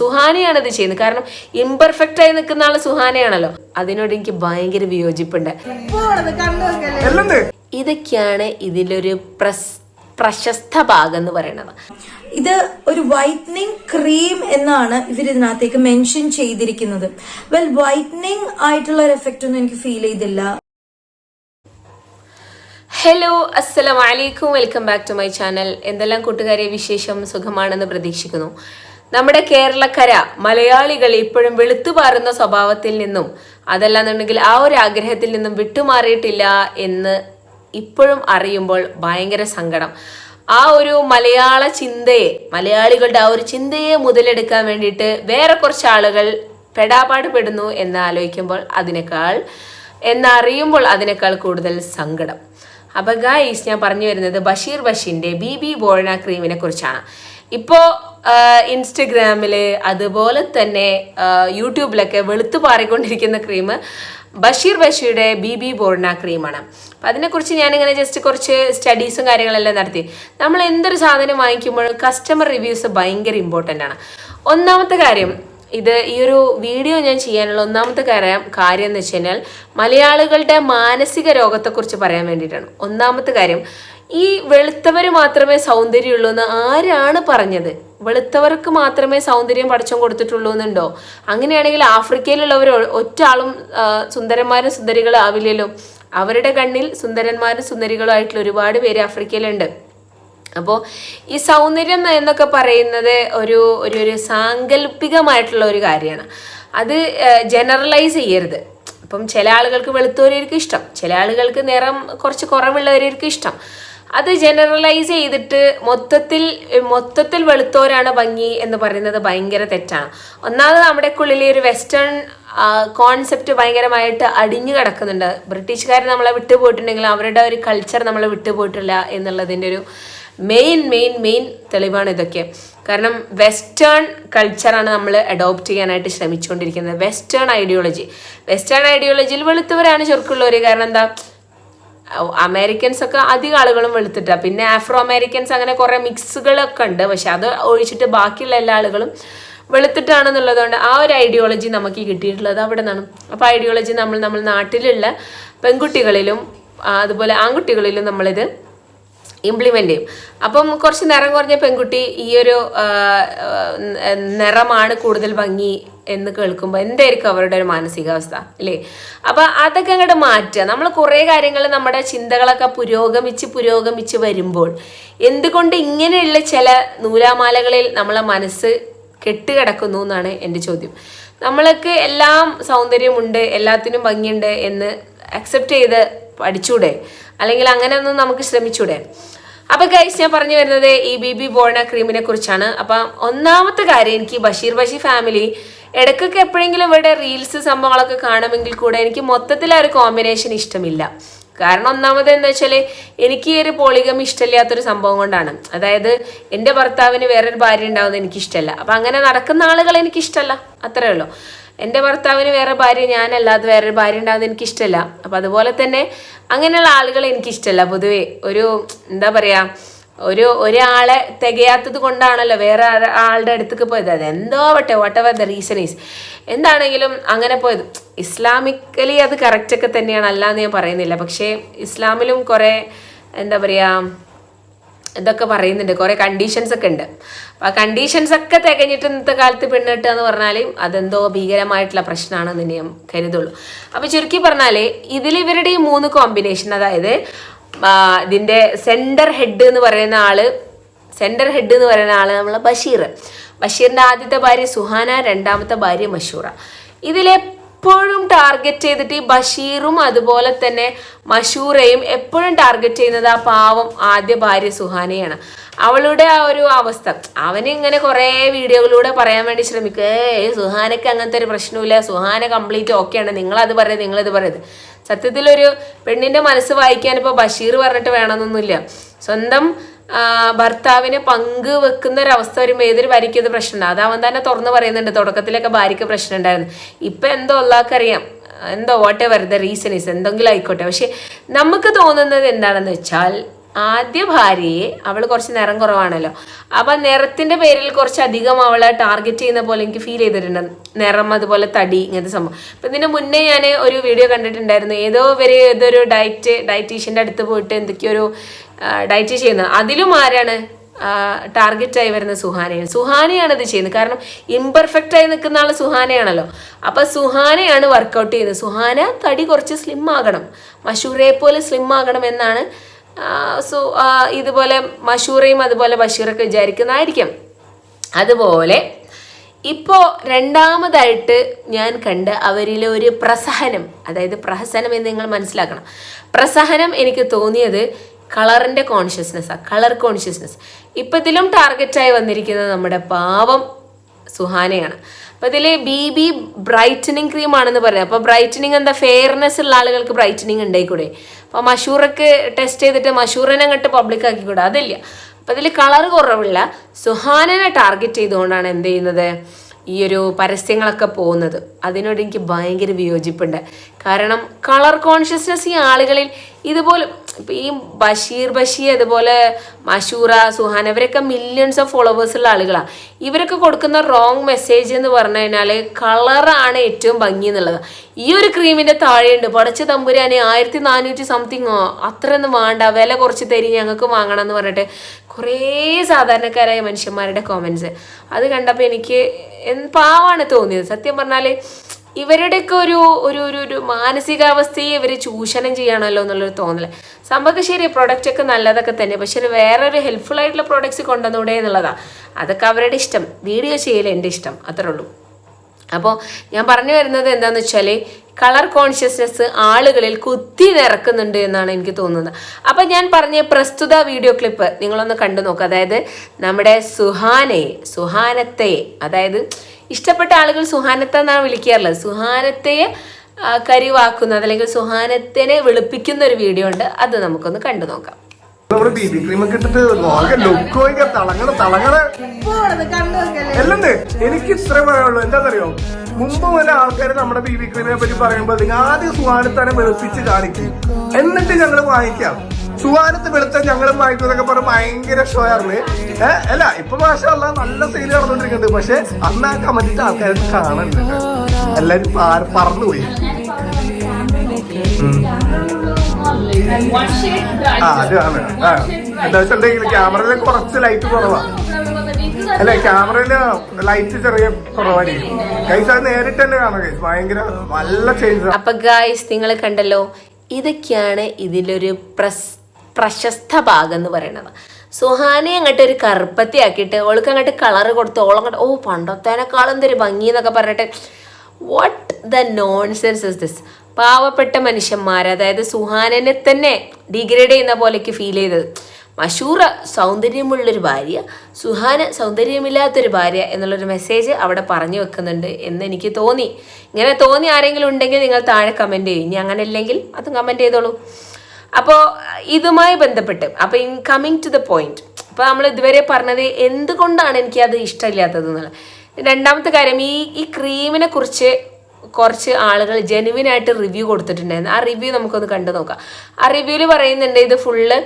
സുഹാനയാണ് ഇത് ചെയ്യുന്നത്. കാരണം ഇംപെർഫെക്റ്റ് ആയി നിൽക്കുന്ന ആൾ സുഹാനയാണല്ലോ. അതിനോട് എനിക്ക് ഭയങ്കര വിയോജിപ്പുണ്ട്. ഇതൊക്കെയാണ് ഇതിലൊരു പ്രസ് പ്രശസ്ത ഭാഗം എന്ന് പറയുന്നത്. ഇത് ഒരു വൈറ്റനിങ് ക്രീം എന്നാണ് ഇവർ ഇതിനകത്തേക്ക് മെൻഷൻ ചെയ്തിരിക്കുന്നത്. വെൽ വൈറ്റനിങ് ആയിട്ടുള്ള ഒരു എഫക്റ്റ് ഒന്നും എനിക്ക് ഫീൽ ചെയ്തില്ല. ഹലോ അസ്സലാം വലൈക്കും welcome back to my channel എന്തെല്ലാം കൂട്ടുകാരെ വിശേഷം സുഖമാണെന്ന് പ്രതീക്ഷിക്കുന്നു. നമ്മുടെ കേരളക്കര മലയാളികൾ ഇപ്പോഴും വെളുത്തു പാറുന്ന സ്വഭാവത്തിൽ നിന്നും അതല്ലാന്നുണ്ടെങ്കിൽ ആ ഒരു ആഗ്രഹത്തിൽ നിന്നും വിട്ടുമാറിയിട്ടില്ല എന്ന് ഇപ്പോഴും അറിയുമ്പോൾ ഭയങ്കര സങ്കടം. ആ ഒരു മലയാള ചിന്തയെ മലയാളികളുടെ ആ ഒരു ചിന്തയെ മുതലെടുക്കാൻ വേണ്ടിയിട്ട് വേറെ കുറച്ച് ആളുകൾ പെടാപാട് പെടുന്നു എന്ന് ആലോചിക്കുമ്പോൾ അതിനേക്കാൾ എന്നറിയുമ്പോൾ അതിനേക്കാൾ കൂടുതൽ സങ്കടം. അപ്പം ഗായ്സ് ഞാൻ പറഞ്ഞു വരുന്നത് ബഷീർ ബഷീന്റെ ബി ബി ബോഴന ക്രീമിനെ കുറിച്ചാണ്. ഇപ്പോൾ ഇൻസ്റ്റഗ്രാമിൽ അതുപോലെ തന്നെ യൂട്യൂബിലൊക്കെ വെളുത്തു പാറിക്കൊണ്ടിരിക്കുന്ന ക്രീം ബഷീർ ബഷീറുടെ ബി ബി ബോർണ ക്രീമാണ് അപ്പം അതിനെക്കുറിച്ച് ഞാനിങ്ങനെ ജസ്റ്റ് കുറച്ച് സ്റ്റഡീസും കാര്യങ്ങളെല്ലാം നടത്തി. നമ്മൾ എന്തൊരു സാധനം വാങ്ങിക്കുമ്പോഴും കസ്റ്റമർ റിവ്യൂസ് ഭയങ്കര ഇമ്പോർട്ടന്റ് ആണ്. ഒന്നാമത്തെ കാര്യം ഇത് ഈ ഒരു വീഡിയോ ഞാൻ ചെയ്യാനുള്ള ഒന്നാമത്തെ കാര്യം കാര്യം എന്ന് വെച്ച് കഴിഞ്ഞാൽ മലയാളികളുടെ മാനസിക രോഗത്തെക്കുറിച്ച് പറയാൻ വേണ്ടിയിട്ടാണ്. ഒന്നാമത്തെ കാര്യം ഈ വെളുത്തവർ മാത്രമേ സൗന്ദര്യമുള്ളൂ എന്ന് ആരാണ് പറഞ്ഞത്? വെളുത്തവർക്ക് മാത്രമേ സൗന്ദര്യം പഠിച്ചം കൊടുത്തിട്ടുള്ളൂ എന്നുണ്ടോ? അങ്ങനെയാണെങ്കിൽ ആഫ്രിക്കയിലുള്ളവർ ഒറ്റ ആളും സുന്ദരന്മാരും സുന്ദരികളും ആവില്ലല്ലോ. അവരുടെ കണ്ണിൽ സുന്ദരന്മാരും സുന്ദരികളും ആയിട്ടുള്ള ഒരുപാട് പേര് ആഫ്രിക്കയിലുണ്ട്. അപ്പോൾ ഈ സൗന്ദര്യം എന്നൊക്കെ പറയുന്നത് ഒരു ഒരു ഒരു സാങ്കല്പികമായിട്ടുള്ള ഒരു കാര്യമാണ്. അത് ജനറലൈസ് ചെയ്യരുത്. അപ്പം ചില ആളുകൾക്ക് വെളുത്തവരായിരിക്കും ഇഷ്ടം. ചില ആളുകൾക്ക് നിറം കുറച്ച് കുറവുള്ളവരായിരിക്കും ഇഷ്ടം. അത് ജനറലൈസ് ചെയ്തിട്ട് മൊത്തത്തിൽ മൊത്തത്തിൽ വെളുത്തോരാണ് ഭംഗി എന്ന് പറയുന്നത് ഭയങ്കര തെറ്റാണ്. ഒന്നാമത് നമ്മുടെ ഉള്ളിൽ ഒരു വെസ്റ്റേൺ കോൺസെപ്റ്റ് ഭയങ്കരമായിട്ട് അടിഞ്ഞു കിടക്കുന്നുണ്ട്. ബ്രിട്ടീഷുകാർ നമ്മളെ വിട്ടുപോയിട്ടുണ്ടെങ്കിൽ അവരുടെ ഒരു കൾച്ചർ നമ്മളെ വിട്ടുപോയിട്ടില്ല എന്നുള്ളതിന്റെ ഒരു മെയിൻ മെയിൻ മെയിൻ തെളിവാണ് ഇതൊക്കെ. കാരണം വെസ്റ്റേൺ കൾച്ചറാണ് നമ്മൾ അഡോപ്റ്റ് ചെയ്യാനായിട്ട് ശ്രമിച്ചുകൊണ്ടിരിക്കുന്നത്. വെസ്റ്റേൺ ഐഡിയോളജി വെസ്റ്റേൺ ഐഡിയോളജിയിൽ വെളുത്തവരാണ് ചെറുക്കുള്ളവർ കാരണം എന്താ? അമേരിക്കൻസ് ഒക്കെ അധികം ആളുകളും വെളുത്തിട്ട. പിന്നെ ആഫ്രോ അമേരിക്കൻസ് അങ്ങനെ കുറെ മിക്സുകളൊക്കെ ഉണ്ട്. പക്ഷെ അത് ഒഴിച്ചിട്ട് ബാക്കിയുള്ള എല്ലാ ആളുകളും വെളുത്തിട്ടാണെന്നുള്ളതുകൊണ്ട് ആ ഒരു ഐഡിയോളജി നമുക്ക് കിട്ടിയിട്ടുള്ളത് അവിടെ നിന്നാണ്. അപ്പോൾ ഐഡിയോളജി നമ്മൾ നമ്മൾ നാട്ടിലുള്ള പെൺകുട്ടികളിലും അതുപോലെ ആൺകുട്ടികളിലും നമ്മളിത് ഇംപ്ലിമെന്റ് ചെയ്യും. അപ്പം കുറച്ച് നിറം കുറഞ്ഞ പെൺകുട്ടി ഈ ഒരു നിറമാണ് കൂടുതൽ ഭംഗി എന്ന് കേൾക്കുമ്പോൾ എന്തായിരിക്കും അവരുടെ ഒരു മാനസികാവസ്ഥ അല്ലേ? അപ്പം അതൊക്കെ അങ്ങോട്ട് മാറ്റുക. നമ്മൾ കുറേ കാര്യങ്ങൾ നമ്മുടെ ചിന്തകളൊക്കെ പുരോഗമിച്ച് പുരോഗമിച്ച് വരുമ്പോൾ എന്തുകൊണ്ട് ഇങ്ങനെയുള്ള ചില നൂലാമാലകളിൽ നമ്മളെ മനസ്സ് കെട്ടുകിടക്കുന്നു എന്നാണ് എന്റെ ചോദ്യം. നമ്മൾക്ക് എല്ലാം സൗന്ദര്യമുണ്ട് എല്ലാത്തിനും ഭംഗിയുണ്ട് എന്ന് അക്സെപ്റ്റ് ചെയ്ത് പഠിച്ചൂടെ? അല്ലെങ്കിൽ അങ്ങനെ ഒന്നും നമുക്ക് ശ്രമിച്ചൂടെ? അപ്പൊ ഗൈസ് ഞാൻ പറഞ്ഞു വരുന്നത് ഈ ബി ബി ബോണ ക്രീമിനെ കുറിച്ചാണ്. അപ്പം ഒന്നാമത്തെ കാര്യം എനിക്ക് ബഷീർ ബഷീർ ഫാമിലി ഇടയ്ക്കൊക്കെ എപ്പോഴെങ്കിലും ഇവിടെ റീൽസ് സംഭവങ്ങളൊക്കെ കാണുമെങ്കിൽ കൂടെ എനിക്ക് മൊത്തത്തിൽ ആ ഒരു കോമ്പിനേഷൻ ഇഷ്ടമില്ല. കാരണം ഒന്നാമത് എന്താ വെച്ചാൽ എനിക്ക് ഈ ഒരു പോളിഗം ഇഷ്ടമില്ലാത്തൊരു സംഭവം കൊണ്ടാണ്. അതായത് എന്റെ ഭർത്താവിന് വേറൊരു ഭാര്യ ഉണ്ടാവുന്നത് എനിക്ക് ഇഷ്ടമല്ല അപ്പം അങ്ങനെ നടക്കുന്ന ആളുകൾ എനിക്ക് ഇഷ്ടമല്ല അത്രേ ഉള്ളൂ. എന്റെ ഭർത്താവിന് വേറെ ഭാര്യ ഞാനല്ലാതെ വേറൊരു ഭാര്യ ഉണ്ടാകുന്നത് എനിക്കിഷ്ടമല്ല അപ്പം അതുപോലെ തന്നെ അങ്ങനെയുള്ള ആളുകളെ എനിക്കിഷ്ടമല്ല പൊതുവെ ഒരു എന്താ പറയുക ഒരു ഒരാളെ തികയാത്തത് കൊണ്ടാണല്ലോ വേറെ ആളുടെ അടുത്തേക്ക് പോയത്. അത് എന്തോ ആവട്ടെ whatever the reason is എന്താണെങ്കിലും അങ്ങനെ പോയത്. ഇസ്ലാമിക്കലി അത് കറക്റ്റൊക്കെ തന്നെയാണ്. അല്ലാന്ന് ഞാൻ പറയുന്നില്ല. പക്ഷേ ഇസ്ലാമിലും കുറേ എന്താ പറയുക ഇതൊക്കെ പറയുന്നുണ്ട്. കുറേ കണ്ടീഷൻസ് ഒക്കെ ഉണ്ട്. അപ്പോൾ ആ കണ്ടീഷൻസ് ഒക്കെ തികഞ്ഞിട്ട് ഇന്നത്തെ കാലത്ത് പെണ്ണ് എന്ന് പറഞ്ഞാൽ അതെന്തോ ഭീകരമായിട്ടുള്ള പ്രശ്നമാണെന്ന് ഞാൻ കരുതുള്ളൂ. അപ്പോൾ ചുരുക്കി പറഞ്ഞാൽ ഇതിൽ ഇവരുടെ ഈ മൂന്ന് കോമ്പിനേഷൻ അതായത് ഇതിന്റെ സെന്റർ ഹെഡ് എന്ന് പറയുന്ന ആൾ സെന്റർ ഹെഡ് എന്ന് പറയുന്ന ആൾ നമ്മളെ ബഷീർ. ബഷീറിന്റെ ആദ്യത്തെ ഭാര്യ സുഹാന രണ്ടാമത്തെ ഭാര്യ മഷൂറ. ഇതിലെപ്പോഴും ടാർഗറ്റ് ചെയ്തിട്ട് ഈ ബഷീറും അതുപോലെ തന്നെ മഷൂറയും എപ്പോഴും ടാർഗറ്റ് ചെയ്യുന്നത് ആ പാവം ആദ്യ ഭാര്യ സുഹാനയാണ്. അവളുടെ ആ ഒരു അവസ്ഥ. അവന് ഇങ്ങനെ കുറേ വീഡിയോകളിലൂടെ പറയാൻ വേണ്ടി ശ്രമിക്കുക. ഏ സുഹാനയ്ക്ക് അങ്ങനത്തെ ഒരു പ്രശ്നമില്ല സുഹാന കംപ്ലീറ്റ് ഓക്കെയാണ് നിങ്ങളത് പറയുന്നത് നിങ്ങളിത് പറയുന്നത് സത്യത്തിലൊരു പെണ്ണിന്റെ മനസ്സ് വായിക്കാൻ ഇപ്പോൾ ബഷീർ പറഞ്ഞിട്ട് വേണമെന്നൊന്നുമില്ല. സ്വന്തം ഭർത്താവിനെ പങ്ക് വെക്കുന്ന ഒരവസ്ഥ വരുമ്പോൾ ഏതൊരു ഭാര്യയ്ക്ക് ഇത് പ്രശ്നമുണ്ട്. അത് അവൻ തന്നെ തുറന്ന് പറയുന്നുണ്ട്. തുടക്കത്തിലൊക്കെ ഭാര്യയ്ക്ക് പ്രശ്നം ഉണ്ടായിരുന്നു ഇപ്പം എന്തോ ഉള്ളാക്കറിയാം എന്തോ whatever the reason is എന്തെങ്കിലും ആയിക്കോട്ടെ. പക്ഷെ നമുക്ക് തോന്നുന്നത് എന്താണെന്ന് വെച്ചാൽ ആദ്യ ഭാര്യയെ അവൾ കുറച്ച് നിറം കുറവാണല്ലോ. അപ്പൊ നിറത്തിന്റെ പേരിൽ കുറച്ച് അധികം അവളെ ടാർഗറ്റ് ചെയ്യുന്ന പോലെ എനിക്ക് ഫീൽ ചെയ്തിട്ടുണ്ട്. നിറം അതുപോലെ തടി ഇങ്ങനത്തെ സംഭവം. അപ്പൊ ഇതിന് മുന്നേ ഞാൻ ഒരു വീഡിയോ കണ്ടിട്ടുണ്ടായിരുന്നു. ഏതോ ഇവർ ഏതൊരു ഡയറ്റ് ഡയറ്റീഷ്യന്റെ അടുത്ത് പോയിട്ട് എന്തൊക്കെയോ ഒരു ഡയറ്റ് ചെയ്യുന്നത്. അതിലും ആരാണ്? ടാർഗറ്റായി വരുന്ന സുഹാനയാണ്. സുഹാനയാണ് ഇത് ചെയ്യുന്നത്. കാരണം ഇംപെർഫെക്റ്റ് ആയി നിൽക്കുന്ന ആൾ സുഹാനയാണല്ലോ. അപ്പൊ സുഹാനയാണ് വർക്കൗട്ട് ചെയ്യുന്നത്. സുഹാന തടി കുറച്ച് സ്ലിം ആകണം. മഷൂറയെ പോലെ സ്ലിം ആകണം എന്നാണ് സു ഇതുപോലെ മഷൂറയും അതുപോലെ ബഷീറൊക്കെ വിചാരിക്കുന്നതായിരിക്കും. അതുപോലെ ഇപ്പോൾ രണ്ടാമതായിട്ട് ഞാൻ കണ്ട അവരിലെ ഒരു പ്രസഹനം അതായത് പ്രഹസനം എന്ന് നിങ്ങൾ മനസ്സിലാക്കണം. പ്രസഹനം എനിക്ക് തോന്നിയത് കളറിന്റെ കോൺഷ്യസ്നെസ്സാണ് കളർ കോൺഷ്യസ്നെസ് ഇപ്പം ഇതിലും ടാർഗറ്റായി വന്നിരിക്കുന്നത് നമ്മുടെ പാവം സുഹാനയാണ്. അപ്പോൾ ഇതിൽ ബി ബി ബ്രൈറ്റനിങ് ക്രീം ആണെന്ന് പറയാം അപ്പോൾ ബ്രൈറ്റനിങ് എന്താ? ഫെയർനെസ് ഉള്ള ആളുകൾക്ക് ബ്രൈറ്റനിങ് ഉണ്ടായിക്കൂടെ അപ്പോൾ മഷൂറൊക്കെ ടെസ്റ്റ് ചെയ്തിട്ട് മഷൂറിനെ അങ്ങോട്ട് പബ്ലിക് ആക്കിക്കൂടെ? അതില്ല. അപ്പോൾ ഇതിൽ കളർ കുറവുള്ള സുഹാനനെ ടാർഗറ്റ് ചെയ്തുകൊണ്ടാണ് എന്ത് ചെയ്യുന്നത്? ഈ ഒരു പരസ്യങ്ങളൊക്കെ പോകുന്നത്. അതിനോട് എനിക്ക് ഭയങ്കര വിയോജിപ്പുണ്ട്. കാരണം കളർ കോൺഷ്യസ്നെസ് ഈ ആളുകളിൽ ഇതുപോലെ ഇപ്പം ഈ ബഷീർ ബഷീർ അതുപോലെ മഷൂറ സുഹാൻ ഇവരൊക്കെ മില്യൺസ് ഓഫ് ഫോളോവേഴ്സ് ഉള്ള ആളുകളാണ് ഇവരൊക്കെ കൊടുക്കുന്ന റോങ് മെസ്സേജ് എന്ന് പറഞ്ഞു കഴിഞ്ഞാൽ കളറാണ് ഏറ്റവും ഭംഗി എന്നുള്ളത്. ഈ ഒരു ക്രീമിന്റെ താഴെയുണ്ട്. പടച്ച തമ്പുരാനെ ആയിരത്തി നാനൂറ്റി സംതിങ്ങോ അത്രയൊന്നും വേണ്ട. വില കുറച്ച് തരി ഞങ്ങൾക്ക് വാങ്ങണം എന്ന് പറഞ്ഞിട്ട് കുറേ സാധാരണക്കാരായ മനുഷ്യന്മാരുടെ കോമൻസ് അത് കണ്ടപ്പോൾ എനിക്ക് പാവാണ് തോന്നിയത്. സത്യം പറഞ്ഞാൽ ഇവരുടെയൊക്കെ ഒരു ഒരു ഒരു ഒരു മാനസികാവസ്ഥയെ ഇവർ ചൂഷണം ചെയ്യണമല്ലോ എന്നുള്ളൊരു തോന്നൽ സംഭവം ശരി പ്രൊഡക്റ്റ് ഒക്കെ നല്ലതൊക്കെ തന്നെ പക്ഷെ ഒരു വേറൊരു ഹെൽപ്ഫുൾ ആയിട്ടുള്ള പ്രോഡക്റ്റ്സ് കൊണ്ടുവന്നൂടെ എന്നുള്ളതാണ് അതൊക്കെ അവരുടെ ഇഷ്ടം. വീഡിയോ ചെയ്യൽ എന്റെ ഇഷ്ടം. അത്രേ ഉള്ളൂ. അപ്പോൾ ഞാൻ പറഞ്ഞു വരുന്നത് എന്താണെന്ന് വെച്ചാൽ കളർ കോൺഷ്യസ്നെസ് ആളുകളിൽ കുത്തി നിറക്കുന്നുണ്ട് എന്നാണ് എനിക്ക് തോന്നുന്നത്. അപ്പം ഞാൻ പറഞ്ഞ പ്രസ്തുത വീഡിയോ ക്ലിപ്പ് നിങ്ങളൊന്ന് കണ്ടു നോക്കുക അതായത് നമ്മുടെ സുഹാനയെ സുഹാനത്തെ അതായത് ഇഷ്ടപ്പെട്ട ആളുകൾ സുഹാനത്ത എന്നാണ് വിളിക്കാറുള്ളത്. സുഹാനത്തെ കരിവാക്കുന്ന കരിവാക്കുന്നത് അല്ലെങ്കിൽ സുഹാനത്തിനെ വെളുപ്പിക്കുന്ന ഒരു വീഡിയോ ഉണ്ട്. അത് നമുക്കൊന്ന് കണ്ടു നോക്കാം. എനിക്ക് ഇത്ര പറയാനുള്ളൂ. എന്താണെന്നറിയോ മുമ്പ് വല്ല ആൾക്കാർ നമ്മുടെ ബി ബി ക്രീമിനെ പറ്റി പറയുമ്പോൾ ആദ്യം സുഹാനത്താനെ വെളുപ്പിച്ച് കാണിക്കും. എന്നിട്ട് ഞങ്ങൾ വാങ്ങിക്കാം. സുഹാനത്ത് വെളുത്ത ഞങ്ങളും വാങ്ങിക്കും എന്നൊക്കെ പറഞ്ഞ് ഭയങ്കര ഷോ ആയിരുന്നു. ഏഹ് അല്ല ഇപ്പൊ മാഷല്ല നല്ല സെയിൽ നടന്നുകൊണ്ടിരിക്കുന്നുണ്ട് പക്ഷെ അന്ന് ആ കമന്റിട്ട് ആൾക്കാർക്ക് കാണുന്നുണ്ട് എല്ലാരും പറന്നുപോയി. ആ അതാണ് ആ. എന്താ വെച്ചിട്ടുണ്ടെങ്കിൽ ക്യാമറയിൽ കുറച്ച് ലൈറ്റ് കുറവാ. അല്ല ക്യാമറയിൽ ലൈറ്റ് ചെറിയ കുറവായിരിക്കും. ഗൈസ് അത് നേരിട്ട് തന്നെ കാണാം ഗൈസ് ഭയങ്കര നല്ല ചേഞ്ച് അപ്പൊ ഗായ്സ് നിങ്ങൾ കണ്ടല്ലോ? ഇതൊക്കെയാണ് ഇതിലൊരു പ്രസ് പ്രശസ്ത ഭാഗം എന്ന് പറയുന്നത് സുഹാനെ അങ്ങോട്ട് ഒരു കറുപ്പത്തി ആക്കിയിട്ട് ഓൾക്ക് അങ്ങോട്ട് കളർ കൊടുത്ത് ഓളങ്ങോട്ട് ഓ പണ്ടത്തേനേക്കാളും എന്തൊരു ഭംഗി എന്നൊക്കെ പറഞ്ഞിട്ട് what the nonsense is this പാവപ്പെട്ട മനുഷ്യന്മാർ അതായത് സുഹാനനെ തന്നെ ഡിഗ്രേഡ് ചെയ്യുന്ന പോലെയൊക്കെ ഫീൽ ചെയ്തത്. മഷൂറ സൗന്ദര്യമുള്ളൊരു ഭാര്യ സുഹാന സൗന്ദര്യമില്ലാത്തൊരു ഭാര്യ എന്നുള്ളൊരു മെസ്സേജ് അവിടെ പറഞ്ഞു വെക്കുന്നുണ്ട് എന്ന് എനിക്ക് തോന്നി. ഇങ്ങനെ തോന്നി ആരെങ്കിലും ഉണ്ടെങ്കിൽ നിങ്ങൾ താഴെ കമന്റ് ചെയ്യും. ഇനി അങ്ങനെ ഇല്ലെങ്കിൽ അതും കമന്റ് ചെയ്തോളൂ. അപ്പോൾ ഇതുമായി ബന്ധപ്പെട്ട് അപ്പോൾ in coming to the point അപ്പോൾ നമ്മൾ ഇതുവരെ പറഞ്ഞത് എന്തുകൊണ്ടാണ് എനിക്ക് അത് ഇഷ്ടമില്ലാത്തത് എന്നുള്ളത് രണ്ടാമത്തെ കാര്യം ഈ ഈ ക്രീമിനെ കുറിച്ച് കുറച്ച് ആളുകൾ ജെനുവിൻ ആയിട്ട് റിവ്യൂ കൊടുത്തിട്ടുണ്ടായിരുന്നു. ആ റിവ്യൂ നമുക്കൊന്ന് കണ്ടു നോക്കാം. ആ റിവ്യൂവിൽ പറയുന്നുണ്ട് ഇത് ഫുള്ള്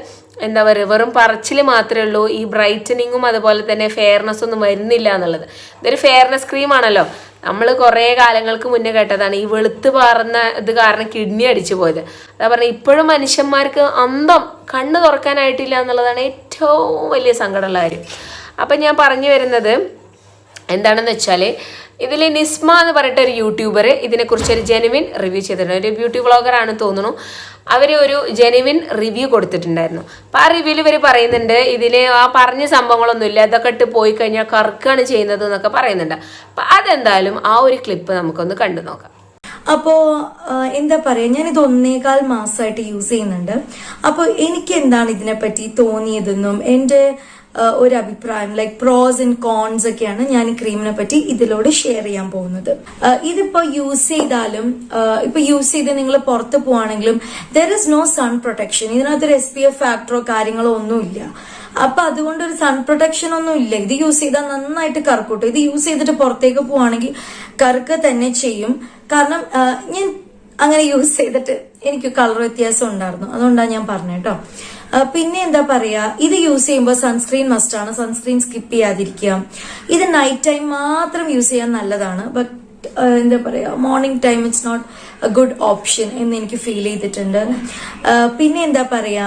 എന്താ പറയുക വെറും പറച്ചിൽ മാത്രമേ ഉള്ളൂ. ഈ ബ്രൈറ്റനിങ്ങും അതുപോലെ തന്നെ ഫെയർനെസ് ഒന്നും വരുന്നില്ല എന്നുള്ളത്. ഇതൊരു ഫെയർനെസ് ക്രീമാണല്ലോ നമ്മൾ കുറേ കാലങ്ങൾക്ക് മുന്നേ കേട്ടതാണ് ഈ വെളുത്ത് പാറുന്ന ഇത് കാരണം കിഡ്നി അടിച്ചു പോയത്. അതാ പറഞ്ഞാൽ ഇപ്പോഴും മനുഷ്യന്മാർക്ക് അന്തം കണ്ണ് തുറക്കാനായിട്ടില്ല എന്നുള്ളതാണ് ഏറ്റവും വലിയ സങ്കടമുള്ള കാര്യം. അപ്പം ഞാൻ പറഞ്ഞു വരുന്നത് എന്താണെന്ന് വെച്ചാൽ ഇതിൽ നിസ്മ എന്ന് പറഞ്ഞിട്ട് ഒരു യൂട്യൂബർ ഇതിനെക്കുറിച്ച് ഒരു ജെനുവിൻ റിവ്യൂ ചെയ്തിട്ടുണ്ട്. ഒരു ബ്യൂട്ടി വ്ളോഗറാണ് തോന്നുന്നു. അവർ ഒരു ജെനുവിൻ റിവ്യൂ കൊടുത്തിട്ടുണ്ടായിരുന്നു. അപ്പോൾ ആ റിവ്യൂവിൽ ഇവർ പറയുന്നുണ്ട് ഇതിൽ ആ പറഞ്ഞ സംഭവങ്ങളൊന്നുമില്ല ഇതൊക്കെ ഇട്ട് പോയി കഴിഞ്ഞാൽ കറക്കാണ് ചെയ്യുന്നത് എന്നൊക്കെ പറയുന്നുണ്ട്. അപ്പോൾ അതെന്തായാലും ആ ഒരു ക്ലിപ്പ് നമുക്കൊന്ന് കണ്ടു നോക്കാം. അപ്പോ എന്താ പറയാ ഞാനിത് ഒന്നേകാൽ മാസമായിട്ട് യൂസ് ചെയ്യുന്നുണ്ട്. അപ്പോൾ എനിക്ക് എന്താണ് ഇതിനെപ്പറ്റി തോന്നിയതെന്നും എന്റെ ആ, ഒരു അഭിപ്രായം ലൈക്ക് പ്രോസ് ആൻഡ് കോൺസ് ഒക്കെയാണ് ഞാൻ ഈ ക്രീമിനെ പറ്റി ഇതിലൂടെ ഷെയർ ചെയ്യാൻ പോകുന്നത്. ഇതിപ്പോ യൂസ് ചെയ്താലും ഇപ്പൊ യൂസ് ചെയ്ത് നിങ്ങൾ പുറത്ത് പോവാണെങ്കിലും there is no sun protection ഇതിനകത്തൊരു എസ് പി എഫ് ഫാക്ടറോ കാര്യങ്ങളോ ഒന്നുമില്ല. അപ്പൊ അതുകൊണ്ട് ഒരു സൺ പ്രൊട്ടക്ഷൻ ഒന്നും ഇല്ല. ഇത് യൂസ് ചെയ്താൽ നന്നായിട്ട് കറുക്കൂട്ടോ. ഇത് യൂസ് ചെയ്തിട്ട് പുറത്തേക്ക് പോവാണെങ്കിൽ കറുക്ക തന്നെ ചെയ്യും. കാരണം ഞാൻ അങ്ങനെ യൂസ് ചെയ്തിട്ട് എനിക്ക് കളർ വ്യത്യാസം ഉണ്ടായിരുന്നു. അതുകൊണ്ടാണ് ഞാൻ പറഞ്ഞേട്ടോ പിന്നെ എന്താ പറയാ ഇത് യൂസ് ചെയ്യുമ്പോൾ സൺസ്ക്രീൻ മസ്റ്റ് ആണ്. സൺസ്ക്രീൻ സ്കിപ്പ് ചെയ്യാതിരിക്കുക. ഇത് നൈറ്റ് ടൈം മാത്രം യൂസ് ചെയ്യാൻ നല്ലതാണ്. ബട്ട് എന്താ പറയാ morning time it's not a good option എന്ന് എനിക്ക് ഫീൽ ചെയ്തിട്ടുണ്ട്. പിന്നെ എന്താ പറയാ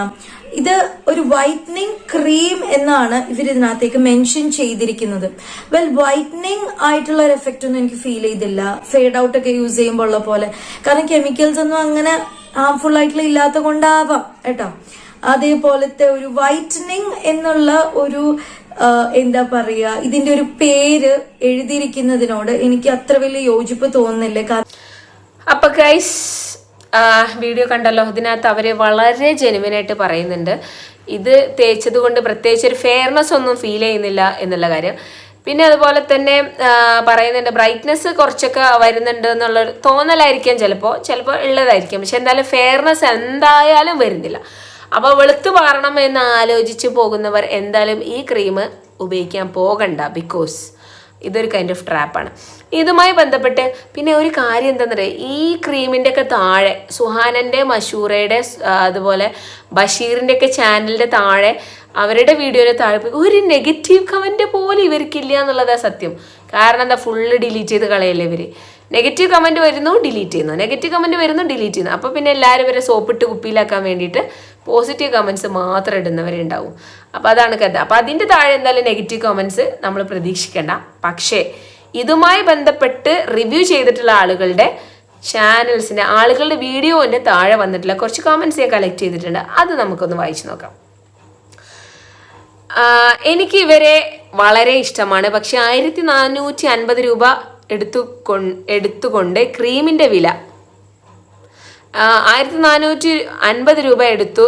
ഇത് ഒരു വൈറ്റനിങ് ക്രീം എന്നാണ് ഇവർ ഇതിനകത്തേക്ക് മെൻഷൻ ചെയ്തിരിക്കുന്നത്. വെൽ വൈറ്റനിങ് ആയിട്ടുള്ള ഒരു എഫക്റ്റ് ഒന്നും എനിക്ക് ഫീൽ ചെയ്തില്ല. ഫേഡ് ഔട്ട് ഒക്കെ യൂസ് ചെയ്യുമ്പോൾ ഉള്ള പോലെ. കാരണം കെമിക്കൽസ് ഒന്നും അങ്ങനെ ഹാംഫുൾ ആയിട്ടുള്ള ഇല്ലാത്ത കൊണ്ടാവാം. കേട്ടോ? അതേപോലത്തെ ഒരു വൈറ്റനിങ് എന്നുള്ള ഒരു എന്താ പറയുക ഇതിന്റെ ഒരു പേര് എഴുതിയിരിക്കുന്നതിനോട് എനിക്ക് അത്ര വലിയ യോജിപ്പ് തോന്നുന്നില്ല. അപ്പൊ ഗൈസ് വീഡിയോ കണ്ടല്ലോ ഇതിനകത്ത് അവർ വളരെ ജെനുവിനായിട്ട് പറയുന്നുണ്ട്. ഇത് തേച്ചത് കൊണ്ട് പ്രത്യേകിച്ച് ഒരു ഫെയർനെസ് ഒന്നും ഫീൽ ചെയ്യുന്നില്ല എന്നുള്ള കാര്യം. പിന്നെ അതുപോലെ തന്നെ പറയുന്നുണ്ട് ബ്രൈറ്റ്നെസ് കുറച്ചൊക്കെ വരുന്നുണ്ട് എന്നുള്ളൊരു തോന്നലായിരിക്കാം ചിലപ്പോൾ ചിലപ്പോൾ ഉള്ളതായിരിക്കും. പക്ഷെ എന്തായാലും ഫെയർനെസ് എന്തായാലും വരുന്നില്ല. അപ്പോൾ വെളുത്ത് പാറണം എന്ന് ആലോചിച്ച് പോകുന്നവർ എന്തായാലും ഈ ക്രീം ഉപയോഗിക്കാൻ പോകണ്ട ബിക്കോസ് ഇതൊരു കൈൻഡ് ഓഫ് ട്രാപ്പാണ് ഇതുമായി ബന്ധപ്പെട്ട് പിന്നെ ഒരു കാര്യം എന്താണെന്ന് പറയുക ഈ ക്രീമിന്റെ ഒക്കെ താഴെ സുഹാനന്റെ മഷൂറയുടെ അതുപോലെ ബഷീറിന്റെ ഒക്കെ ചാനലിന്റെ താഴെ അവരുടെ വീഡിയോയുടെ താഴെ ഒരു നെഗറ്റീവ് കമന്റ് പോലും ഇവർക്കില്ല എന്നുള്ളതാണ് സത്യം. കാരണം എന്താ? ഫുള്ള് ഡിലീറ്റ് ചെയ്ത് കളയല്ലേ ഇവർ നെഗറ്റീവ് കമന്റ് വരുന്നു ഡിലീറ്റ് ചെയ്യുന്നു. നെഗറ്റീവ് കമന്റ് വരുന്നു ഡിലീറ്റ് ചെയ്യുന്നു. അപ്പോൾ പിന്നെ എല്ലാവരും ഇവരെ സോപ്പിട്ട് കുപ്പിയിലാക്കാൻ വേണ്ടിയിട്ട് പോസിറ്റീവ് കമൻസ് മാത്രം ഇടുന്നവരുണ്ടാവും അപ്പോൾ അതാണ് കഥ അപ്പോൾ അതിന്റെ താഴെ എന്തായാലും നെഗറ്റീവ് കമൻസ് നമ്മൾ പ്രതീക്ഷിക്കേണ്ട. പക്ഷേ ഇതുമായി ബന്ധപ്പെട്ട് റിവ്യൂ ചെയ്തിട്ടുള്ള ആളുകളുടെ ചാനൽസിന്റെ ആളുകളുടെ വീഡിയോന്റെ താഴെ വന്നിട്ടുള്ള കുറച്ച് കമൻസ് ഞാൻ കളക്ട് ചെയ്തിട്ടുണ്ട്. അത് നമുക്കൊന്ന് വായിച്ചു നോക്കാം. എനിക്ക് ഇവരെ വളരെ ഇഷ്ടമാണ്. പക്ഷെ ആയിരത്തി നാനൂറ്റി അൻപത് രൂപ എടുത്തു എടുത്തുകൊണ്ട് ക്രീമിന്റെ വില ആയിരത്തി നാനൂറ്റി അൻപത് രൂപ എടുത്തു.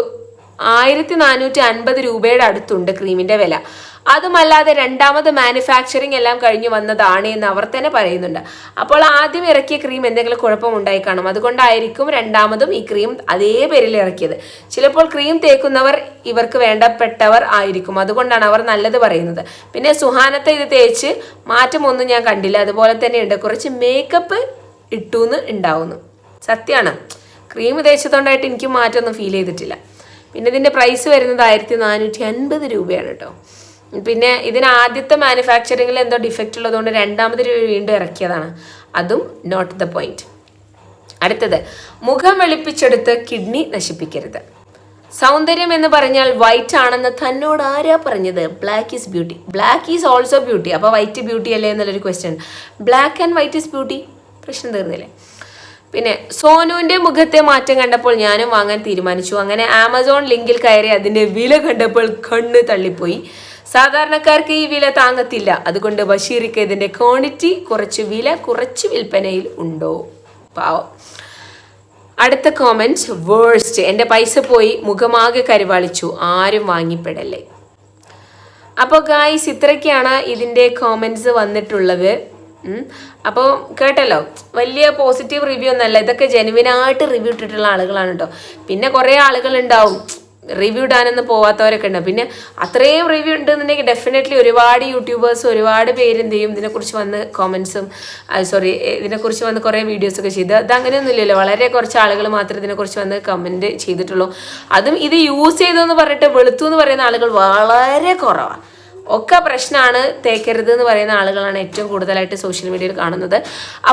ആയിരത്തി നാനൂറ്റി അൻപത് രൂപയുടെ അടുത്തുണ്ട് ക്രീമിന്റെ വില. അതുമല്ലാതെ രണ്ടാമത് മാനുഫാക്ചറിങ് എല്ലാം കഴിഞ്ഞു വന്നതാണ് എന്ന് അവർ തന്നെ പറയുന്നുണ്ട്. അപ്പോൾ ആദ്യം ഇറക്കിയ ക്രീം എന്തെങ്കിലും കുഴപ്പമുണ്ടായി കാണും. അതുകൊണ്ടായിരിക്കും രണ്ടാമതും ഈ ക്രീം അതേ പേരിൽ ഇറക്കിയത്. ചിലപ്പോൾ ക്രീം തേക്കുന്നവർ ഇവർക്ക് വേണ്ടപ്പെട്ടവർ ആയിരിക്കും. അതുകൊണ്ടാണ് അവർ നല്ലത് പറയുന്നത്. പിന്നെ സുഹാനത്തെ ഇത് തേച്ച് മാറ്റമൊന്നും ഞാൻ കണ്ടില്ല. അതുപോലെ തന്നെയുണ്ട് കുറച്ച് മേക്കപ്പ് ഇട്ടു എന്ന് ഉണ്ടാവുന്നു. സത്യമാണ് ക്രീം തേച്ചതുകൊണ്ടായിട്ട് എനിക്ക് മാറ്റമൊന്നും ഫീൽ ചെയ്തിട്ടില്ല. പിന്നെ ഇതിന്റെ പ്രൈസ് വരുന്നത് ആയിരത്തി നാനൂറ്റി അൻപത് രൂപയാണ് കേട്ടോ പിന്നെ ഇതിന് ആദ്യത്തെ മാനുഫാക്ചറിങ്ങിൽ എന്തോ ഡിഫക്റ്റ് ഉള്ളതുകൊണ്ട് രണ്ടാമത് വീണ്ടും ഇറക്കിയതാണ്. അതും നോട്ട് ദ പോയിന്റ് അടുത്തത് മുഖം വെളുപ്പിച്ചെടുത്ത് കിഡ്നി നശിപ്പിക്കരുത്. സൗന്ദര്യം എന്ന് പറഞ്ഞാൽ വൈറ്റ് ആണെന്ന് തന്നോട് ആരാ പറഞ്ഞത്? Black is beauty black is also beauty അപ്പോൾ വൈറ്റ് ബ്യൂട്ടി അല്ലേ എന്നുള്ളൊരു question black and white is beauty പ്രശ്നം തീർന്നില്ലേ? പിന്നെ സോനുവിന്റെ മുഖത്തെ മാറ്റം കണ്ടപ്പോൾ ഞാനും വാങ്ങാൻ തീരുമാനിച്ചു. അങ്ങനെ ആമസോൺ ലിങ്കിൽ കയറി അതിന്റെ വില കണ്ടപ്പോൾ കണ്ണ് തള്ളിപ്പോയി. സാധാരണക്കാർക്ക് ഈ വില താങ്ങത്തില്ല. അതുകൊണ്ട് ബഷീറിക്ക് ഇതിന്റെ ക്വാണ്ടിറ്റി കുറച്ച് വില കുറച്ച് വിൽപ്പനയിൽ ഉണ്ടോ? പാവം. അടുത്ത കോമന്റ് വേഴ്സ്റ്റ് എന്റെ പൈസ പോയി മുഖമാകെ കരുവാളിച്ചു. ആരും വാങ്ങിപ്പെടല്ലേ. അപ്പോൾ ഗായ്സ് ഇത്രയ്ക്കാണ് ഇതിന്റെ കോമന്റ്സ് വന്നിട്ടുള്ളത്. അപ്പോൾ കേട്ടല്ലോ വലിയ പോസിറ്റീവ് റിവ്യൂ ഒന്നല്ല ഇതൊക്കെ ജെനുവിനായിട്ട് റിവ്യൂ ഇട്ടിട്ടുള്ള ആളുകളാണ് കേട്ടോ പിന്നെ കുറേ ആളുകൾ ഉണ്ടാവും റിവ്യൂ ഇടാനൊന്നും പോവാത്തവരൊക്കെ ഉണ്ടാവും പിന്നെ അത്രയും റിവ്യൂ ഉണ്ടെന്നുണ്ടെങ്കിൽ ഡെഫിനറ്റ്ലി ഒരുപാട് യൂട്യൂബേഴ്സ് ഒരുപാട് പേര് എന്ത് ചെയ്യും? ഇതിനെക്കുറിച്ച് വന്ന് കോമൻസും സോറി ഇതിനെക്കുറിച്ച് വന്ന് കുറേ വീഡിയോസൊക്കെ ചെയ്ത്. അത് അങ്ങനെയൊന്നുമില്ലല്ലോ വളരെ കുറച്ച് ആളുകൾ മാത്രമേ ഇതിനെക്കുറിച്ച് വന്ന് കമന്റ് ചെയ്തിട്ടുള്ളൂ. അതും ഇത് യൂസ് ചെയ്തെന്ന് പറഞ്ഞിട്ട് വെളുത്തു എന്ന് പറയുന്ന ആളുകൾ വളരെ കുറവാണ് ഒക്കെ പ്രശ്നമാണ് തേക്കരുത് എന്ന് പറയുന്ന ആളുകളാണ് ഏറ്റവും കൂടുതലായിട്ട് സോഷ്യൽ മീഡിയയിൽ കാണുന്നത്.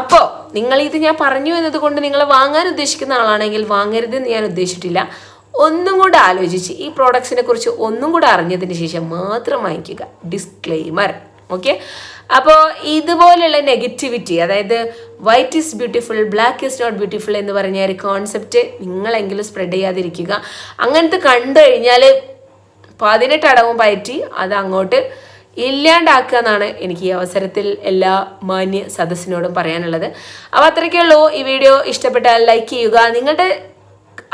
അപ്പോൾ നിങ്ങൾ ഇത് ഞാൻ പറഞ്ഞു എന്നതുകൊണ്ട് നിങ്ങൾ വാങ്ങാൻ ഉദ്ദേശിക്കുന്ന ആളാണെങ്കിൽ വാങ്ങരുത് എന്ന് ഞാൻ ഉദ്ദേശിച്ചിട്ടില്ല. ഒന്നും കൂടെ ആലോചിച്ച് ഈ പ്രോഡക്ട്സിനെ കുറിച്ച് ഒന്നും കൂടെ അറിഞ്ഞതിന് ശേഷം മാത്രം വാങ്ങിക്കുക. ഡിസ്ക്ലെയിമർ ഓക്കെ അപ്പോൾ ഇതുപോലെയുള്ള നെഗറ്റിവിറ്റി അതായത് white is beautiful black is not beautiful എന്ന് പറഞ്ഞ ഒരു കോൺസെപ്റ്റ് നിങ്ങളെങ്കിലും സ്പ്രെഡ് ചെയ്യാതിരിക്കുക. അങ്ങനത്തെ കണ്ടു കഴിഞ്ഞാൽ പതിനെട്ട് അടവും പയറ്റി അത് അങ്ങോട്ട് ഇല്ലാണ്ടാക്കുക എന്നാണ് എനിക്ക് ഈ അവസരത്തിൽ എല്ലാ മാന്യ സദസ്സിനോടും പറയാനുള്ളത്. അപ്പോൾ അത്രയ്ക്കുള്ളൂ ഈ വീഡിയോ ഇഷ്ടപ്പെട്ടാൽ ലൈക്ക് ചെയ്യുക. നിങ്ങളുടെ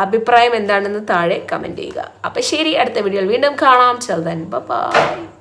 അഭിപ്രായം എന്താണെന്ന് താഴെ കമന്റ് ചെയ്യുക. അപ്പം ശരി അടുത്ത വീഡിയോയിൽ വീണ്ടും കാണാം. ചെറുതൻ ബൈ